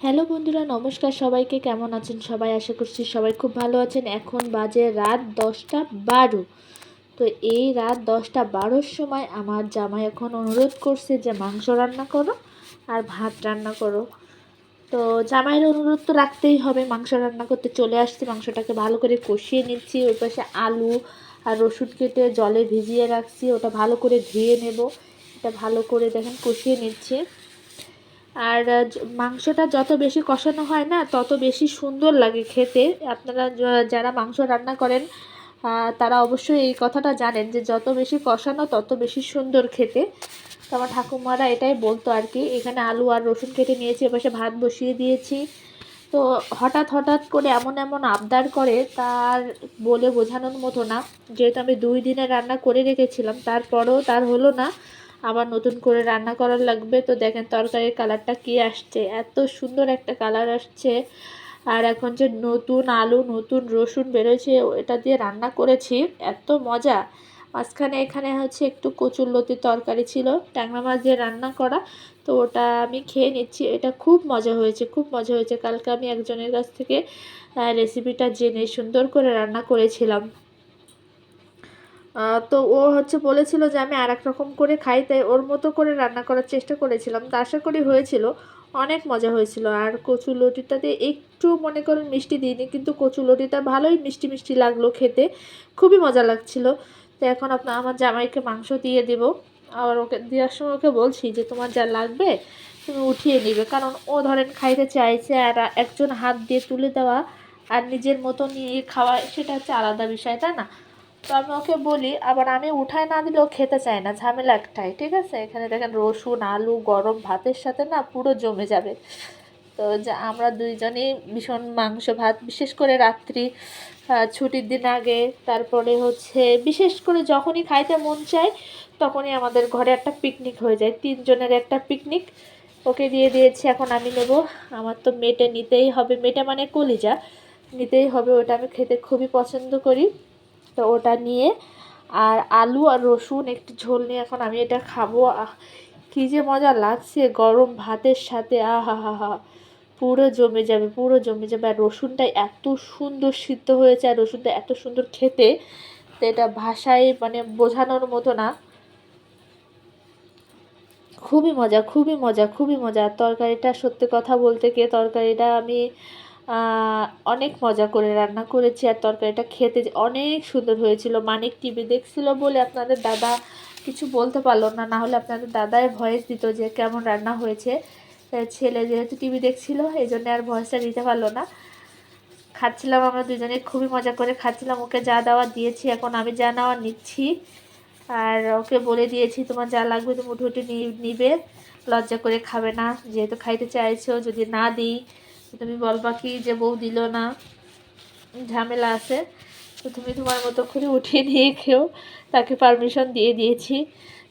Hello বন্ধুরা, নমস্কার সবাইকে। কেমন আছেন সবাই? আশা করছি সবাই খুব ভালো আছেন। এখন বাজে রাত দশটা বারো। তো এই রাত দশটা বারোর সময় আমার জামাই এখন অনুরোধ করছে যে মাংস রান্না করো আর ভাত রান্না করো। তো জামাইয়ের অনুরোধ তো রাখতেই হবে, মাংস রান্না করতে চলে আসছি। মাংসটাকে ভালো করে কষিয়ে নিচ্ছি। ওর পাশে আলু আর রসুন কেটে জলে ভিজিয়ে রাখছি। ওটা ভালো করে ধুয়ে নেব। এটা ভালো করে দেখেন কষিয়ে নিচ্ছি। আর মাংসটা যত বেশি কষানো হয় না, তত বেশি সুন্দর লাগে খেতে। আপনারা যারা মাংস রান্না করেন তারা অবশ্যই এই কথাটা জানেন যে যত বেশি কষানো, তত বেশি সুন্দর খেতে। তো আমার ঠাকুমারা এটাই বলতো আর কি, এখানে আলু আর রসুন কেটে নিয়েছি, এপাশে ভাত বসিয়ে দিয়েছি। তো হঠাৎ হঠাৎ করে এমন এমন আবদার করে, তার বলে বোঝানোর মতো না। যেহেতু আমি দুই দিনে রান্না করে রেখেছিলাম, তারপরেও তার হলো না। আবার নতুন করে রান্না করার লাগবে। তো দেখেন তরকারির কালারটা কি আসছে? এত সুন্দর একটা কালার আসছে। আর এখন যে নতুন আলু, নতুন রসুন বেরোয়েছে এটা দিয়ে রান্না করেছি। এত মজা। মাঝখানে এখানে হচ্ছে একটু কচুর লতির তরকারি ছিল, ট্যাংরা মাছ দিয়ে রান্না করা। তো ওটা আমি খেয়ে নিচ্ছি। এটা খুব মজা হয়েছে, খুব মজা হয়েছে। কালকে আমি একজনের কাছ থেকে রেসিপিটা জেনে সুন্দর করে রান্না করেছিলাম। তো ও হচ্ছে বলেছিল যে আমি আর এক রকম করে খাই, তাই ওর মতো করে রান্না করার চেষ্টা করেছিলাম। তা আশা করি হয়েছিল। অনেক মজা হয়েছিল। আর কচু লটিটাতে একটু মনে করেন মিষ্টি দিইনি, কিন্তু কচু লটিটা ভালোই মিষ্টি মিষ্টি লাগল খেতে। খুবই মজা লাগছিল। তো এখন আপনার আমার জামাইকে মাংস দিয়ে দেব। আর ওকে, দেওয়ার সময় ওকে বলছি যে, তোমার যা লাগবে তুমি উঠিয়ে নিবে। কারণ ও ধরেন খাইতে চাইছে আর একজন হাত দিয়ে তুলে দেওয়া আর নিজের মতো নিয়ে খাওয়া, সেটা হচ্ছে আলাদা বিষয়, তাই না? তো আমি ওকে বলি, আবার আমি উঠায় না দিলেও খেতে চায় না, ঝামেলা একটাই, ঠিক আছে? এখানে দেখেন রসুন, আলু, গরম ভাতের সাথে না পুরো জমে যাবে। তো যা, আমরা দুইজনেই ভীষণ মাংস ভাত, বিশেষ করে রাত্রি ছুটির দিন আগে, তারপরে হচ্ছে বিশেষ করে যখনই খাইতে মন চায়, তখনই আমাদের ঘরে একটা পিকনিক হয়ে যায়, তিনজনের একটা পিকনিক ওকে দিয়ে দিয়েছি, এখন আমি নেব। আমার তো মেটে নিতেই হবে, মেটে মানে কলিজা, নিতেই হবে, ওটা আমি খেতে খুবই পছন্দ করি। তো ওটা নিয়ে আর আলু আর রসুন একটু ঝোল নিয়ে এখন আমি এটা খাব। কী যে মজা লাগছে গরম ভাতের সাথে। আহা, হা হা পুরো জমে যাবে, পুরো জমে যাবে। আর রসুনটা এত সুন্দর সিদ্ধ হয়েছে আর রসুনটা এত সুন্দর খেতে। তো এটা ভাষায় মানে বোঝানোর মতো না। খুবই মজা খুবই মজা খুবই মজা। তরকারিটা সত্যি কথা বলতে গিয়ে তরকারিটা আমি অনেক মজা করে রান্না করেছি আর তরকারিটা খেতে অনেক সুন্দর হয়েছিল। মানিক টিভি দেখছিল বলে আপনাদের দাদা কিছু বলতে পারল না না হলে আপনাদের দাদাই ভয়েস দিত যে কেমন রান্না হয়েছে। ছেলে যেহেতু টিভি দেখছিল এই জন্য আর ভয়েসটা দিতে পারল না। খাচ্ছিলাম আমরা দুজনে, খুবই মজা করে খাচ্ছিলাম। ওকে যা দেওয়া দিয়েছি, এখন আমি যা নেওয়া নিচ্ছি। আর ওকে বলে দিয়েছি, তোমার যা লাগবে তুমি উঠে উঠে নিবে। লজ্জা করে খাবে না। যেহেতু খাইতে চাইছো, যদি না দিই তুমি বলবা কি যে বউ দিল না? ঝামেলা আছে। তো তুমি তোমার মতো করে উঠিয়ে নিয়ে খেও। তাকে পারমিশন দিয়ে দিয়েছি।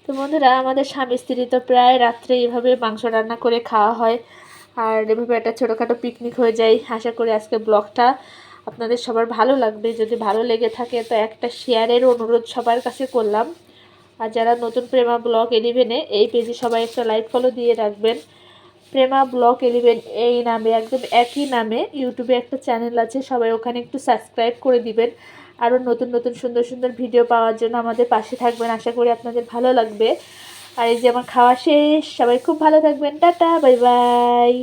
তো বন্ধুরা, আমাদের স্বামী স্ত্রী তো প্রায় রাত্রে এভাবে মাংস রান্না করে খাওয়া হয়। আর এভাবে একটা ছোটোখাটো পিকনিক হয়ে যায়। আশা করি আজকে ব্লগটা আপনাদের সবার ভালো লাগবে। যদি ভালো লেগে থাকে, তো একটা শেয়ারের অনুরোধ সবার কাছে করলাম। আর যারা নতুন প্রেমা ব্লগ এলিভেনে এই পেজে সবাই একটা লাইক ফলো দিয়ে রাখবেন। প্রেমা ব্লক এলিভেন এই নামে, একদম একই নামে। ইউটিউবে একটা চ্যানেল আছে, সবাই ওখানে একটু সাবস্ক্রাইব করে দিবেন। আরও নতুন নতুন, সুন্দর সুন্দর ভিডিও পাওয়ার জন্য আমাদের পাশে থাকবেন। আশা করি আপনাদের ভালো লাগবে। আর এই যে আমার খাওয়া শেষ, সবাই খুব ভালো থাকবেন। Tata, bye bye.